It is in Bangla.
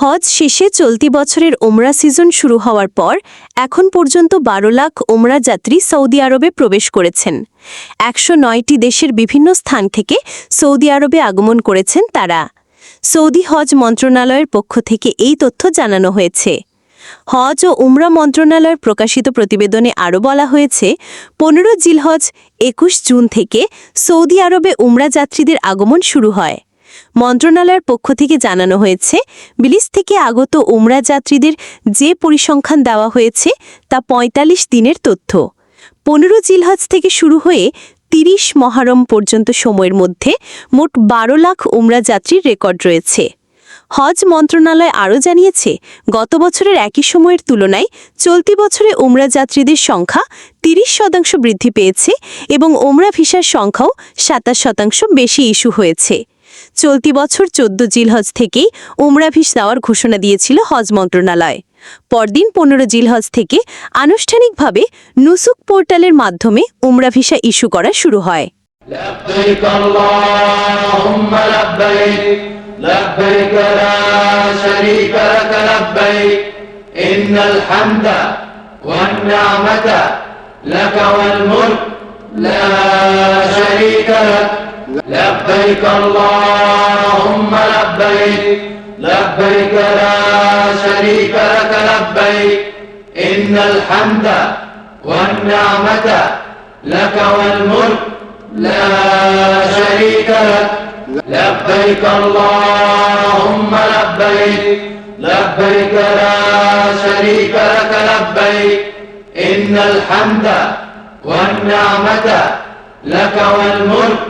হজ শেষে চলতি বছরের ওমরা সিজন শুরু হওয়ার পর এখন পর্যন্ত বারো লাখ ওমরা যাত্রী সৌদি আরবে প্রবেশ করেছেন। একশো নয়টি দেশের বিভিন্ন স্থান থেকে সৌদি আরবে আগমন করেছেন তারা। সৌদি হজ মন্ত্রণালয়ের পক্ষ থেকে এই তথ্য জানানো হয়েছে। হজ ও উমরা মন্ত্রণালয়ের প্রকাশিত প্রতিবেদনে আরও বলা হয়েছে, পনেরো জিলহজ একুশ জুন থেকে সৌদি আরবে উমরা যাত্রীদের আগমন শুরু হয়। মন্ত্রণালয়ের পক্ষ থেকে জানানো হয়েছে, বিলিস থেকে আগত উমরা যাত্রীদের যে পরিসংখ্যান দেওয়া হয়েছে তা ৪৫ দিনের তথ্য। পনেরো জিলহজ থেকে শুরু হয়ে তিরিশ মহারম পর্যন্ত সময়ের মধ্যে মোট বারো লাখ উমরা যাত্রীর রেকর্ড রয়েছে। হজ মন্ত্রণালয় আরও জানিয়েছে, গত বছরের একই সময়ের তুলনায় চলতি বছরে উমরা যাত্রীদের সংখ্যা তিরিশ শতাংশ বৃদ্ধি পেয়েছে এবং ওমরা ভিসার সংখ্যাও সাতাশ শতাংশ বেশি ইস্যু হয়েছে। চলতি বছর চোদ্দ জিলহজ থেকেই উমরা ভিস দেওয়ার ঘোষণা দিয়েছিল হজ মন্ত্রণালয় পরদিন পনেরো জিলহজ থেকে আনুষ্ঠানিকভাবে নুসুক পোর্টালের মাধ্যমে উমরা ভিসা ইস্যু করা শুরু হয় لبيك اللهم لبيك لبيك لا شريك لك لبيك إن الحمد والنعمة لك والملك لبيك اللهم لبيك لبيك لا شريك لك لبيك. إن الحمد والنعمة لك والملك لا شريك لك. لبيك اللهم لبيك لبيك لا شريك لك لبيك. إن الحمد والنعمة لك والملك